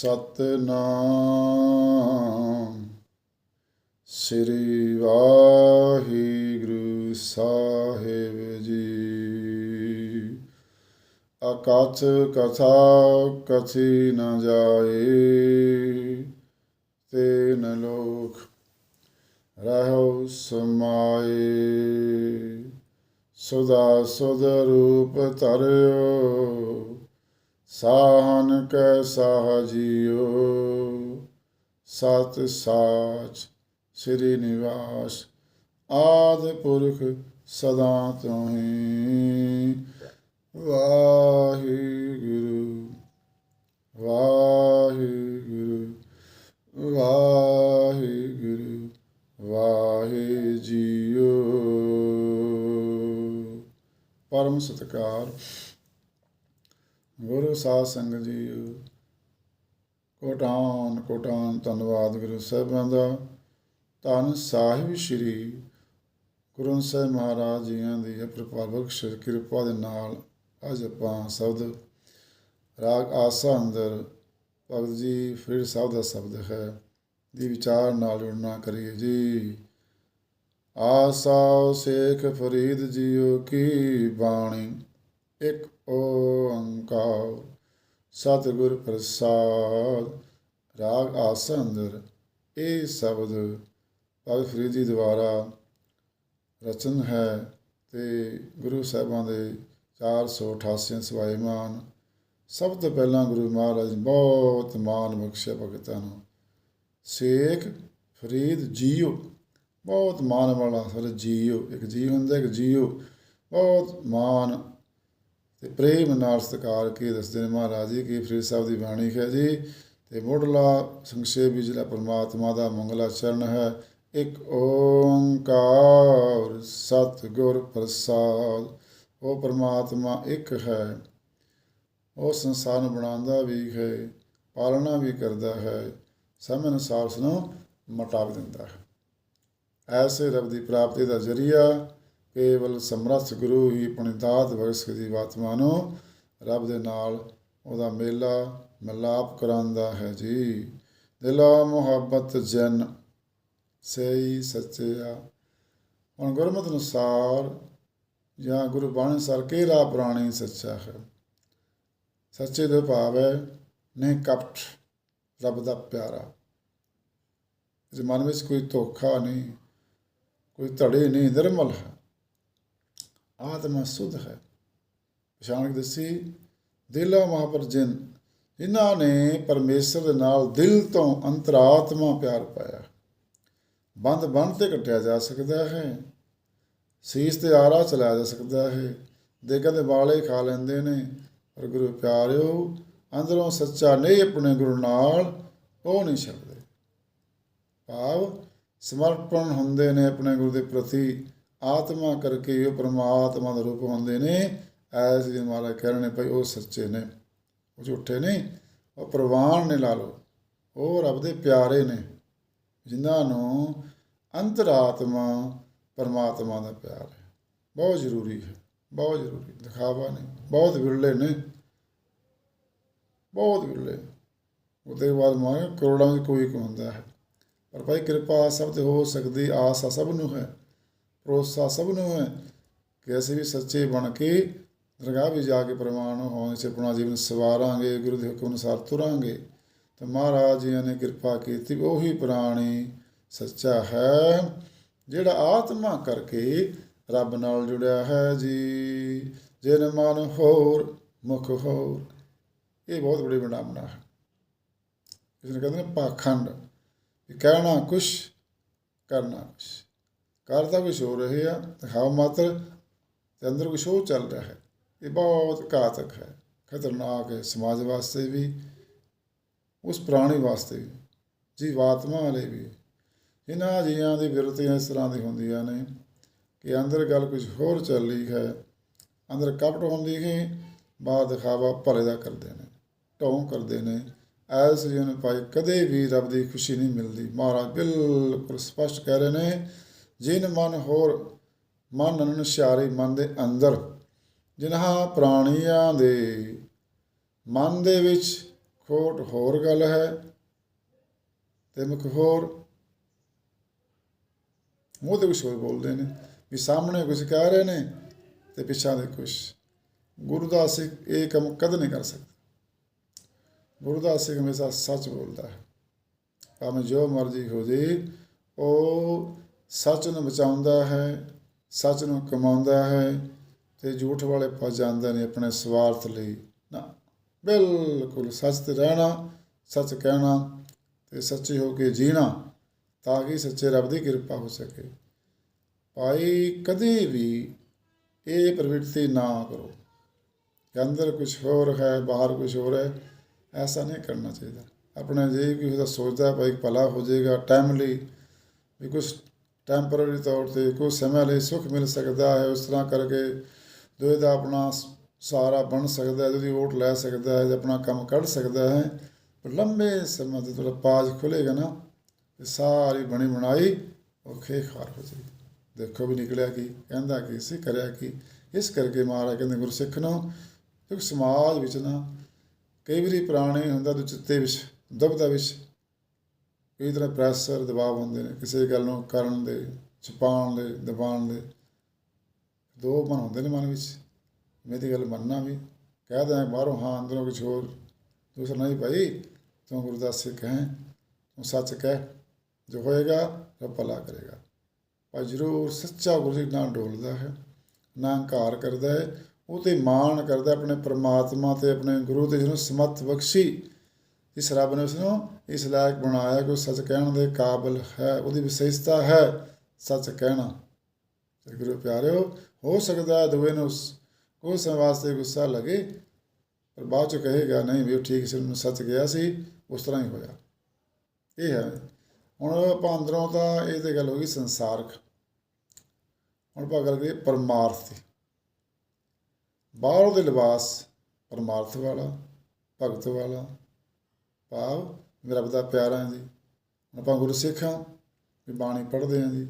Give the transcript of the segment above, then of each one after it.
ਸਤਨਾਮ। ਸ੍ਰੀ ਵਾਹਿਗੁਰੂ ਸਾਹਿਬ ਜੀ। ਅਕਥ ਕਥਾ ਕਥੀ ਨ ਜਾਏ, ਤੇਨ ਲੋਕ ਰਹੋ ਸਮਾਏ। ਸੁਦਾ ਸੁਦ ਰੂਪ ਧਰਿਓ ਸਾਹਨ ਕੈ ਸਾਜਿਓ ਸਤ ਸਾਚ ਸ੍ਰੀ ਨਿਵਾਸ, ਆਦ ਪੁਰਖ ਸਦਾ ਤੋਹੀ। ਵਾਹਿਗੁਰੂ ਵਾਹਿਗੁਰੂ ਵਾਹਿਗੁਰੂ, ਵਾਹਿ ਜੀਓ ਪਰਮ ਸਤਕਾਰ। ਸਾਧ ਸੰਗਤ ਜੀ, ਕੋਟਾਨ ਕੋਟਾਨ ਧੰਨਵਾਦ ਗੁਰੂ ਸਾਹਿਬਾਂ ਦਾ। ਧੰਨ ਸਾਹਿਬ ਸ੍ਰੀ ਗੁਰੂ ਸਾਹਿਬ ਮਹਾਰਾਜ ਜੀਆਂ ਦੀ ਅਪਰਪਾਰ ਬਖਸ਼ ਕਿਰਪਾ ਦੇ ਨਾਲ ਅੱਜ ਆਪਾਂ ਸ਼ਬਦ ਰਾਗ ਆਸਾ ਅੰਦਰ ਭਗਤ ਜੀ ਫਰੀਦ ਸਾਹਿਬ ਦਾ ਸ਼ਬਦ ਹੈ, ਦੀ ਵਿਚਾਰ ਨਾਲ ਜੁੜਨਾ ਕਰੀਏ ਜੀ। ਆਸਾ ਸੇਖ ਫਰੀਦ ਜੀਓ ਕੀ ਬਾਣੀ, ਇੱਕ ਓੰਕਾਰ ਸਤਿਗੁਰ ਪ੍ਰਸਾਦ ਰਾਗ ਆਸਾ ਅੰਦਰ ਇਹ ਸ਼ਬਦ ਭਗਤ ਫਰੀਦ ਜੀ ਦੁਆਰਾ ਰਚਨ ਹੈ ਤੇ ਗੁਰੂ ਸਾਹਿਬਾਂ ਦੇ 488 ਸਵਾਈਮਾਨ ਸਭ ਤੋਂ ਪਹਿਲਾਂ ਗੁਰੂ ਮਹਾਰਾਜ ਬਹੁਤ ਮਾਨ ਬਖਸ਼ਿਆ ਭਗਤਾਂ ਨੂੰ ਸੇਖ ਫਰੀਦ ਜੀਓ ਬਹੁਤ ਮਾਨ ਵਾਲਾ ਸਰ ਜੀਓ ਇੱਕ ਜੀ ਹੁੰਦਾ ਇੱਕ ਜੀਓ ਬਹੁਤ ਮਾਨ ਤੇ ਪ੍ਰੇਮ ਨਾਲ ਸਤਿਕਾਰ ਕੇ ਦੱਸਦੇ ਨੇ ਮਹਾਰਾਜ ਜੀ ਕਿ ਫਰੀਦ ਸਾਹਿਬ ਦੀ ਬਾਣੀ ਹੈ ਜੀ, ਤੇ ਮੁੱਢਲਾ ਸੰਖੇਪ ਵੀ ਜਿਹੜਾ ਪਰਮਾਤਮਾ ਦਾ ਮੰਗਲਾ ਚਰਨ ਹੈ, ਇੱਕ ਓੰਕਾਰ ਸਤਿਗੁਰ ਪ੍ਰਸਾਦ, ਉਹ ਪਰਮਾਤਮਾ ਇੱਕ ਹੈ। ਉਹ ਸੰਸਾਰ ਨੂੰ ਬਣਾਉਂਦਾ ਵੀ ਹੈ, ਪਾਲਣਾ ਵੀ ਕਰਦਾ ਹੈ, ਸਮੇਂ ਅਨੁਸਾਰ ਉਸ ਨੂੰ ਮਟਾ ਦਿੰਦਾ ਹੈ। ਐਸੇ ਰੱਬ ਦੀ ਪ੍ਰਾਪਤੀ ਦਾ ਜ਼ਰੀਆ ਕੇਵਲ ਸਮਰੱਥ ਗੁਰੂ ਹੀ ਆਪਣੀ ਦਾਤ ਬਖਸ਼ ਦੀ ਆਤਮਾ ਨੂੰ ਰੱਬ ਦੇ ਨਾਲ ਉਹਦਾ ਮੇਲਾ ਮਿਲਾਪ ਕਰਾਂਦਾ ਹੈ ਜੀ। ਦਿਲਾ ਮੁਹੱਬਤ ਜਨ ਸਹੀ ਸੱਚਿਆ। ਹੁਣ ਗੁਰਮਤ ਅਨੁਸਾਰ ਜਾਂ ਗੁਰੂ ਬਾਣੀ ਅਨੁਸਾਰ ਕਿਹੜਾ ਪ੍ਰਾਣੀ ਸੱਚਾ ਹੈ? ਸੱਚੇ ਦੇ ਭਾਵ ਹੈ, ਨਹੀਂ ਕਪਟ ਰੱਬ ਦਾ ਪਿਆਰਾ। ਇਸ ਮਨ ਵਿੱਚ ਕੋਈ ਧੋਖਾ ਨਹੀਂ, ਕੋਈ ਧੜੇ ਨਹੀਂ, ਨਿਰਮਲ ਹੈ। ਆਤਮਾ ਸੁਧ ਹੈ। ਪਛਾਣ ਦੱਸੀ, ਦਿਲਾ ਮਹਾਪਰ ਜਿਨ ਜਿਨ੍ਹਾਂ ਨੇ ਪਰਮੇਸ਼ਰ ਦੇ ਨਾਲ ਦਿਲ ਤੋਂ ਅੰਤਰਾਤਮਾ ਪਿਆਰ ਪਾਇਆ। ਬੰਦ ਬੰਦ ਤੇ ਕੱਟਿਆ ਜਾ ਸਕਦਾ ਹੈ। ਸੀਸ ਤੇ ਆਰਾ ਚਲਾਇਆ ਜਾ ਸਕਦਾ ਹੈ। ਦੇਗਾਂ ਦੇ ਵਾਲੇ ਖਾ ਲੈਂਦੇ ਨੇ। ਪਰ ਗੁਰੂ ਪਿਆਰਿਓ, ਅੰਦਰੋਂ ਸੱਚਾ ਨਹੀਂ ਆਪਣੇ ਗੁਰੂ ਨਾਲ, ਉਹ ਨਹੀਂ ਛੱਡਦੇ। ਭਾਵ, ਸਮਰਪਣ ਹੁੰਦੇ ਨੇ ਆਪਣੇ ਗੁਰੂ ਦੇ ਪ੍ਰਤੀ। ਆਤਮਾ ਕਰਕੇ ਉਹ ਪਰਮਾਤਮਾ ਦਾ ਰੂਪ ਹੁੰਦੇ ਨੇ। ਐਸ ਜੀ ਮਹਾਰਾਜ ਕਹਿ ਰਹੇ ਨੇ ਭਾਈ ਉਹ ਸੱਚੇ ਨੇ। ਉਹ ਝੂਠੇ ਨਹੀਂ ਉਹ ਪ੍ਰਵਾਨ ਨੇ ਲਾ ਲਓ। ਉਹ ਰੱਬ ਦੇ ਪਿਆਰੇ ਨੇ। ਜਿਨ੍ਹਾਂ ਨੂੰ ਅੰਤਰਾਤਮਾ ਪਰਮਾਤਮਾ ਦਾ ਪਿਆਰ ਹੈ। ਬਹੁਤ ਜ਼ਰੂਰੀ ਹੈ। ਬਹੁਤ ਜ਼ਰੂਰੀ। ਦਿਖਾਵਾ ਨਹੀਂ ਬਹੁਤ ਵਿਰਲੇ ਨੇ। ਬਹੁਤ ਵਿਰਲੇ। ਉਹਦੇ ਬਾਅਦ ਮਾਰੇ ਕਰੋੜਾਂ ਵਿੱਚ ਕੋਈ ਇੱਕ ਹੁੰਦਾ ਹੈ। ਪਰ ਭਾਈ ਕਿਰਪਾ ਸਭ ਤੇ ਹੋ ਸਕਦੀ, ਆਸ ਸਭ ਨੂੰ ਹੈ। ਭਰੋਸਾ ਸਭ ਨੂੰ ਹੈ ਕਿ ਅਸੀਂ ਵੀ ਸੱਚੇ ਬਣ ਕੇ ਦਰਗਾਹ ਵੀ ਜਾ ਕੇ ਪ੍ਰਮਾਣ ਹੋਣ ਸੇ ਆਪਣਾ ਜੀਵਨ ਸਵਾਰਾਂਗੇ, ਗੁਰੂ ਦੇ ਹੁਕਮ ਅਨੁਸਾਰ ਤੁਰਾਂਗੇ। ਤਾਂ ਮਹਾਰਾਜ ਜੀ ਨੇ ਕਿਰਪਾ ਕੀਤੀ, ਉਹੀ ਪ੍ਰਾਣੀ ਸੱਚਾ ਹੈ, ਜਿਹੜਾ ਆਤਮਾ ਕਰਕੇ ਰੱਬ ਨਾਲ ਜੁੜਿਆ ਹੈ ਜੀ। ਜਿਨ ਮਨ ਹੋਰ, ਮੁਖ ਹੋਰ, ਇਹ ਬਹੁਤ ਬੜੀ ਵਿਡੰਬਨਾ ਹੈ। ਇਸ ਨੂੰ ਕਹਿੰਦੇ ਨੇ ਪਾਖੰਡ ਕਹਿਣਾ ਕੁਛ, ਕਰਨਾ ਕੁਛ। ਘਰ ਕਰਦਾ ਕੁਛ ਹੋ ਰਹੇ ਆ ਦਿਖਾਵਾ ਮਾਤਰ ਤੇ ਅੰਦਰ ਕੁਛ ਹੋਰ ਚੱਲ ਰਿਹਾ ਹੈ। ਇਹ ਬਹੁਤ ਘਾਤਕ ਹੈ, ਖਤਰਨਾਕ ਹੈ ਸਮਾਜ ਵਾਸਤੇ ਵੀ, ਉਸ ਪ੍ਰਾਣੀ ਵਾਸਤੇ ਵੀ ਜੀਵਾਤਮਾ ਵਾਲੇ ਵੀ। ਇਹਨਾਂ ਜੀਆਂ ਦੀ ਵਿਰਤੀਆਂ ਇਸ ਤਰ੍ਹਾਂ ਦੀ ਹੁੰਦੀਆਂ ਨੇ ਕਿ ਅੰਦਰ ਗੱਲ ਕੁਝ ਹੋਰ ਚੱਲ ਰਹੀ ਹੈ, ਅੰਦਰ ਕਪਟ ਹੁੰਦੀ ਹੈ, ਬਾਹਰ ਦਿਖਾਵਾ ਭਲੇ ਦਾ ਕਰਦੇ ਨੇ ਢੋਂਗ ਕਰਦੇ ਨੇ। ਐਸ ਜਨ ਭਾਈ ਕਦੇ ਵੀ ਰੱਬ ਦੀ ਖੁਸ਼ੀ ਨਹੀਂ ਮਿਲਦੀ। ਮਹਾਰਾਜ ਬਿਲਕੁਲ ਸਪਸ਼ਟ ਕਹਿ ਰਹੇ ਨੇ ਜਿਨ ਮਨ ਹੋਰ ਮਨ ਅਨੁਸਾਰੀ ਮਨ ਦੇ ਅੰਦਰ, ਜਿਨ੍ਹਾਂ ਪ੍ਰਾਣੀਆਂ ਦੇ ਮਨ ਦੇ ਵਿੱਚ ਕੋਟ ਹੋਰ ਗੱਲ ਹੈ, ਤੇ ਮੁਖ ਹੋਰ ਮੂੰਹ ਤੇ ਕੁਛ ਹੋਰ ਬੋਲਦੇ ਨੇ, ਵੀ ਸਾਹਮਣੇ ਕੁਝ ਕਹਿ ਰਹੇ ਨੇ ਤੇ ਪਿੱਛਾ ਦੇ ਕੁਛ। ਗੁਰੂ ਦਾ ਇਹ ਕੰਮ ਕਦ ਨਹੀਂ ਕਰ ਸਕਦਾ। ਗੁਰੂ ਦਾ ਸਿੱਖ ਹਮੇਸ਼ਾ ਸੱਚ ਬੋਲਦਾ ਹੈ। ਭਾਵੇਂ ਜੋ ਮਰਜ਼ੀ ਹੋ ਜੇ, ਉਹ ਸੱਚ ਨੂੰ ਬਚਾਉਂਦਾ ਹੈ, ਸੱਚ ਨੂੰ ਕਮਾਉਂਦਾ ਹੈ ਤੇ ਝੂਠ ਵਾਲੇ ਪਾਸ ਜਾਂਦੇ ਨੇ ਆਪਣੇ ਸਵਾਰਥ ਲਈ। ਨਾ, ਬਿਲਕੁਲ ਸੱਚ ਤੇ ਰਹਿਣਾ, ਸੱਚ ਕਹਿਣਾ ਤੇ ਸੱਚੇ ਹੋ ਕੇ ਜੀਣਾ ਤਾਂ ਕਿ ਸੱਚੇ ਰੱਬ ਦੀ ਕਿਰਪਾ ਹੋ ਸਕੇ। ਭਾਈ, ਕਦੇ ਵੀ ਇਹ ਪ੍ਰਵਿਰਤੀ ਨਾ ਕਰੋ। ਕਿ ਅੰਦਰ ਕੁਝ ਹੋਰ ਹੈ, ਬਾਹਰ ਕੁਝ ਹੋਰ ਹੈ, ਐਸਾ ਨਹੀਂ ਕਰਨਾ ਚਾਹੀਦਾ। ਆਪਣੇ ਜੇ ਕੋਈ ਉਹਦਾ ਸੋਚਦਾ ਭਾਈ ਭਲਾ ਹੋ ਜਾਏਗਾ ਟਾਈਮ ਲਈ ਵੀ ਕੁਝ ਟੈਂਪਰਰੀ ਤੌਰ ਤੇ ਕੁਝ ਸਮੇਂ ਲਈ ਸੁੱਖ ਮਿਲ ਸਕਦਾ ਹੈ, ਉਸ ਤਰ੍ਹਾਂ ਕਰਕੇ ਦੋਏ ਦਾ ਆਪਣਾ ਸ- ਸਹਾਰਾ ਬਣ ਸਕਦਾ ਹੈ ਉਹਦੀ ਵੋਟ ਲੈ ਸਕਦਾ ਹੈ ਆਪਣਾ ਕੰਮ ਕੱਢ ਸਕਦਾ ਹੈ। ਪਰ ਲੰਬੇ ਸਮੇਂ ਤੇ ਤੁਹਾਡਾ ਪਾਜ ਖੁੱਲੇਗਾ ਨਾ, ਤੇ ਸਾਰੀ ਬਣੀ ਬਣਾਈ ਔਖੇ ਖਾਰ ਹੋ ਜਾਏਗੀ। ਦੇਖੋ ਵੀ ਨਿਕਲਿਆ ਕੀ, ਕਹਿੰਦਾ ਕੀ ਸੀ, ਕਰਿਆ ਕੀ। ਇਸ ਕਰਕੇ ਮਹਾਰਾਜ ਕਹਿੰਦੇ, ਗੁਰਸਿੱਖ ਨੂੰ ਕਿਉਂਕਿ ਸਮਾਜ ਵਿੱਚ ਨਾ ਕਈ ਵਾਰੀ ਪੁਰਾਣੇ ਹੁੰਦਾ ਤੇ ਚਿੱਤੇ ਵਿੱਚ ਦਬਦਾ ਵਿੱਚ ਕਈ ਤਰ੍ਹਾਂ ਪ੍ਰੈਸ਼ਰ ਦਬਾਅ ਹੁੰਦੇ ਨੇ, ਕਿਸੇ ਗੱਲ ਨੂੰ ਕਰਨ ਦੇ, ਛਪਾਉਣ ਦੇ, ਦਬਾਉਣ ਦੇ। ਦੋ ਮਨ ਹੁੰਦੇ ਨੇ ਮਨ ਵਿੱਚ। ਮੇਰੀ ਗੱਲ ਮੰਨਣਾ ਵੀ, ਕਹਿ ਦਿਆਂ ਬਾਹਰੋਂ, ਹਾਂ, ਅੰਦਰੋਂ ਕੁਝ ਹੋਰ। ਦੂਸਰਾ ਨਹੀਂ ਭਾਈ, ਤੂੰ ਗੁਰਦਾਸ ਸਿੱਖ ਹੈ, ਤੂੰ ਸੱਚ ਕਹਿ। ਜੋ ਹੋਏਗਾ, ਰੱਬ ਭਲਾ ਕਰੇਗਾ। ਪਰ ਜ਼ਰੂਰ ਸੱਚਾ ਗੁਰੂ ਜੀ ਨਾਲ ਡੋਲਦਾ ਹੈ, ਨਾ ਹੰਕਾਰ ਕਰਦਾ ਹੈ, ਉਹ ਤੇ ਮਾਣ ਕਰਦਾ ਆਪਣੇ ਪ੍ਰਮਾਤਮਾ ਤੇ, ਆਪਣੇ ਗੁਰੂ ਤੇ ਜਿਹਨੂੰ ਸਮਤ ਬਖਸ਼ੀ। ਇਸ ਰੱਬ ਨੇ ਉਸ ਨੂੰ ਇਸ ਲਾਇਕ ਬਣਾਇਆ ਕਿ ਸੱਚ ਕਹਿਣ ਦੇ ਕਾਬਿਲ ਹੈ, ਉਹਦੀ ਵਿਸ਼ੇਸ਼ਤਾ ਹੈ ਸੱਚ ਕਹਿਣਾ। ਤੇ ਗੁਰੂ ਪਿਆਰਿਓ, ਹੋ ਸਕਦਾ ਦੂਏ ਨੂੰ ਉਸ- ਕੁਝ ਸਮੇਂ ਵਾਸਤੇ ਗੁੱਸਾ ਲੱਗੇ, ਪਰ ਬਾਅਦ ਚ ਕਹੇਗਾ, ਨਹੀਂ ਵੀ ਉਹ ਠੀਕ ਸੀ ਨੂੰ ਸੱਚ ਗਿਆ ਸੀ, ਉਸ ਤਰ੍ਹਾਂ ਹੀ ਹੋਇਆ। ਇਹ ਹੈ। ਹੁਣ ਆਪਾਂ ਅੰਦਰੋਂ ਤਾਂ ਇਹ ਤੇ ਗੱਲ ਹੋ ਗਈ ਸੰਸਾਰਕ। ਹੁਣ ਆਪਾਂ ਗੱਲ ਕਰੀਏ ਪਰਮਾਰਥ। ਦੀ ਬਾਹਰੋਂ ਦੇ ਲਿਬਾਸ ਪਰਮਾਰਥ ਵਾਲਾ, ਭਗਤ ਵਾਲਾ ਭਾਵ ਮੇਰਾ ਰੱਬ ਦਾ ਪਿਆਰਾ ਹੈ ਜੀ। ਆਪਾਂ ਗੁਰੂ ਸਿੱਖਾਂ ਵੀ ਬਾਣੀ ਪੜ੍ਹਦੇ ਹਾਂ ਜੀ,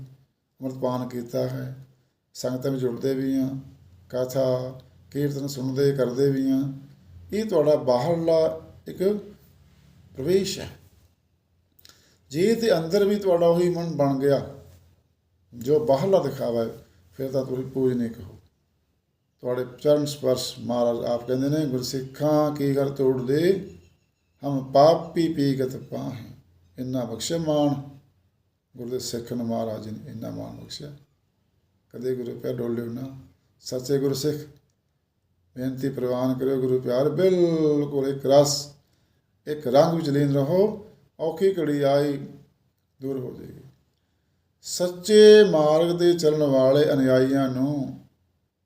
ਅੰਮ੍ਰਿਤਪਾਨ ਕੀਤਾ ਹੈ, ਸੰਗਤਾਂ ਵਿੱਚ ਜੁੜਦੇ ਵੀ ਹਾਂ, ਕਥਾ, ਕੀਰਤਨ ਸੁਣਦੇ, ਕਰਦੇ ਵੀ ਹਾਂ। ਇਹ ਤੁਹਾਡਾ ਬਾਹਰਲਾ ਇੱਕ ਪ੍ਰਵੇਸ਼ ਹੈ। ਜੇ ਤੇ ਅੰਦਰ ਵੀ ਤੁਹਾਡਾ ਉਹੀ ਮਨ ਬਣ ਗਿਆ, ਜੋ ਬਾਹਰਲਾ ਦਿਖਾਵਾ ਹੈ, ਫਿਰ ਤਾਂ ਤੁਸੀਂ ਪੂਜ ਨਹੀਂ ਕਹੋ। ਤੁਹਾਡੇ ਚਰਨ ਸਪਰਸ਼ ਮਹਾਰਾਜ ਆਪ ਕਹਿੰਦੇ ਨੇ ਗੁਰਸਿੱਖਾਂ ਕੀ ਕਰ ਤੋੜਦੇ? ਹਮ ਪਾਪੀ ਪੀਗਤ ਪਾਹੇ। ਇੰਨਾ ਬਖਸ਼ੇ ਮਾਨ ਗੁਰੂ ਦੇ ਸਿੱਖ ਨੂੰ ਮਹਾਰਾਜ ਜੀ ਨੇ ਇੰਨਾ ਮਾਨ ਬਖਸ਼ਿਆ। ਕਦੇ ਗੁਰੂ ਪਿਆਰ ਡੋਲਿਓ ਨਾ। ਸੱਚੇ ਗੁਰੂ ਸਿੱਖ। ਬੇਨਤੀ ਪ੍ਰਵਾਨ ਕਰਿਓ ਗੁਰੂ ਪਿਆਰ। ਬਿਲਕੁਲ ਇੱਕ ਰਸ, ਇੱਕ ਰੰਗ ਵਿੱਚ ਲੀਨ ਰਹੋ। ਔਖੀ ਘੜੀ ਆਈ, ਦੂਰ ਹੋ ਜਾਏਗੀ। ਸੱਚੇ ਮਾਰਗ ਦੇ ਚੱਲਣ ਵਾਲੇ ਅਨੁਯਾਈਆਂ ਨੂੰ,